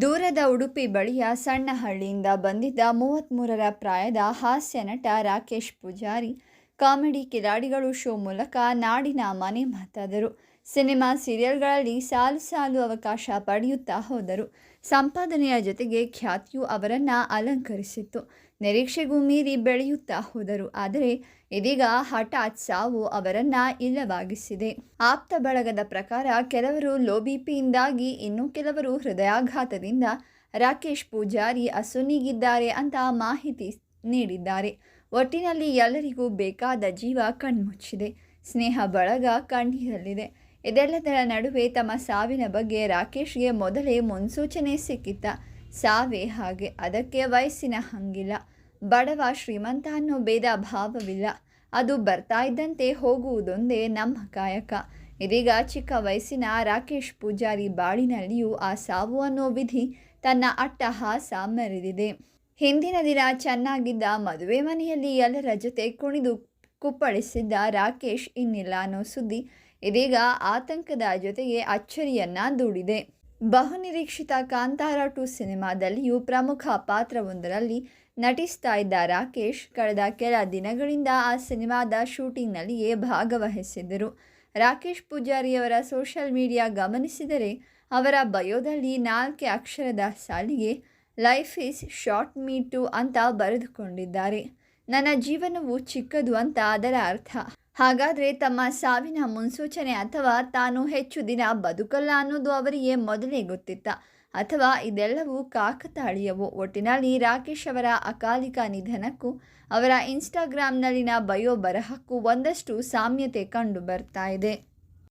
ದೂರದ ಉಡುಪಿ ಬಳಿಯ ಸಣ್ಣ ಹಳ್ಳಿಯಿಂದ ಬಂದಿದ್ದ ಮೂವತ್ತ್ಮೂರರ ಪ್ರಾಯದ ಹಾಸ್ಯ ನಟ ರಾಕೇಶ್ ಪೂಜಾರಿ, ಕಾಮಿಡಿ ಕಿಲಾಡಿಗಳು ಶೋ ಮೂಲಕ ನಾಡಿನ ಮನೆ ಮಾತಾದರು. ಸಿನಿಮಾ, ಸೀರಿಯಲ್ಗಳಲ್ಲಿ ಸಾಲು ಸಾಲು ಅವಕಾಶ ಪಡೆಯುತ್ತಾ ಹೋದರು. ಸಂಪಾದನೆಯ ಜೊತೆಗೆ ಖ್ಯಾತಿಯು ಅವರನ್ನು ಅಲಂಕರಿಸಿತ್ತು. ನಿರೀಕ್ಷೆಗೂ ಮೀರಿ ಬೆಳೆಯುತ್ತಾ ಹೋದರು. ಆದರೆ ಇದೀಗ ಹಠಾತ್ ಸಾವು ಅವರನ್ನು ಇಲ್ಲವಾಗಿಸಿದೆ. ಆಪ್ತ ಬಳಗದ ಪ್ರಕಾರ ಕೆಲವರು ಲೋಬಿಪಿಯಿಂದಾಗಿ ಇನ್ನೂ ಕೆಲವರು ಹೃದಯಾಘಾತದಿಂದ ರಾಕೇಶ್ ಪೂಜಾರಿ ಅಸುನೀಗಿದ್ದಾರೆ ಅಂತ ಮಾಹಿತಿ ನೀಡಿದ್ದಾರೆ. ಒಟ್ಟಿನಲ್ಲಿ ಎಲ್ಲರಿಗೂ ಬೇಕಾದ ಜೀವ ಕಣ್ಮುಚ್ಚಿದೆ. ಸ್ನೇಹ ಬಳಗ ಕಣ್ಣೀರಲ್ಲಿದೆ. ಇದೆಲ್ಲದರ ನಡುವೆ ತಮ್ಮ ಸಾವಿನ ಬಗ್ಗೆ ರಾಕೇಶ್ಗೆ ಮೊದಲೇ ಮುನ್ಸೂಚನೆ ಸಿಕ್ಕಿತ್ತ ಸಾವೇ ಹಾಗೆ ಅದಕ್ಕೆ ವಯಸ್ಸಿನ ಹಂಗಿಲ್ಲ. ಬಡವ ಶ್ರೀಮಂತ ಅನ್ನೋ ಭೇದ ಭಾವವಿಲ್ಲ. ಅದು ಬರ್ತಾ ಇದ್ದಂತೆ ಹೋಗುವುದೊಂದೇ ನಮ್ಮ ಕಾಯಕ. ಇದೀಗ ಚಿಕ್ಕ ವಯಸ್ಸಿನ ರಾಕೇಶ್ ಪೂಜಾರಿ ಬಾಳಿನಲ್ಲಿಯೂ ಆ ಸಾವು ಅನ್ನೋ ವಿಧಿ ತನ್ನ ಅಟ್ಟಹಾಸ ಮೆರೆದಿದೆ. ಹಿಂದಿನ ದಿನ ಚೆನ್ನಾಗಿದ್ದ ಮದುವೆ ಮನೆಯಲ್ಲಿ ಎಲ್ಲರ ಜೊತೆ ಕುಣಿದು ಕುಪ್ಪಳಿಸಿದ್ದ ರಾಕೇಶ್, ಇನ್ನಿಲ್ಲ ಅನ್ನೋ ಸುದ್ದಿ ಇದೀಗ ಆತಂಕದ ಜೊತೆಗೆ ಅಚ್ಚರಿಯನ್ನ ದೂಡಿದೆ. ಬಹುನಿರೀಕ್ಷಿತ ಕಾಂತಾರ ಟು ಸಿನಿಮಾದಲ್ಲಿಯೂ ಪ್ರಮುಖ ಪಾತ್ರವೊಂದರಲ್ಲಿ ನಟಿಸ್ತಾ ಇದ್ದ ರಾಕೇಶ್ ಕಳೆದ ಕೆಲ ದಿನಗಳಿಂದ ಆ ಸಿನಿಮಾದ ಶೂಟಿಂಗ್ನಲ್ಲಿಯೇ ಭಾಗವಹಿಸಿದ್ದರು. ರಾಕೇಶ್ ಪೂಜಾರಿಯವರ ಸೋಷಿಯಲ್ ಮೀಡಿಯಾ ಗಮನಿಸಿದರೆ ಅವರ ಬಯೋದಲ್ಲಿ ನಾಲ್ಕೆ ಅಕ್ಷರದ ಸಾಲಿಗೆ life is short me too ಅಂತ ಬರೆದುಕೊಂಡಿದ್ದಾರೆ. ನನ್ನ ಜೀವನವು ಚಿಕ್ಕದು ಅಂತ ಅದರ ಅರ್ಥ. ಹಾಗಾದರೆ ತಮ್ಮ ಸಾವಿನ ಮುನ್ಸೂಚನೆ ಅಥವಾ ತಾನು ಹೆಚ್ಚು ದಿನ ಬದುಕಲ್ಲ ಅನ್ನೋದು ಅವರಿಗೆ ಮೊದಲೇ ಗೊತ್ತಿತ್ತ. ಅಥವಾ ಇದೆಲ್ಲವೂ ಕಾಕತಾಳೀಯವು ಒಟ್ಟಿನಲ್ಲಿ ರಾಕೇಶ್ ಅವರ ಅಕಾಲಿಕ ನಿಧನಕ್ಕೂ ಅವರ ಇನ್ಸ್ಟಾಗ್ರಾಮ್ನಲ್ಲಿನ ಬಯೋ ಬರಹಕ್ಕೂ ಒಂದಷ್ಟು ಸಾಮ್ಯತೆ ಕಂಡು ಬರ್ತಾ ಇದೆ.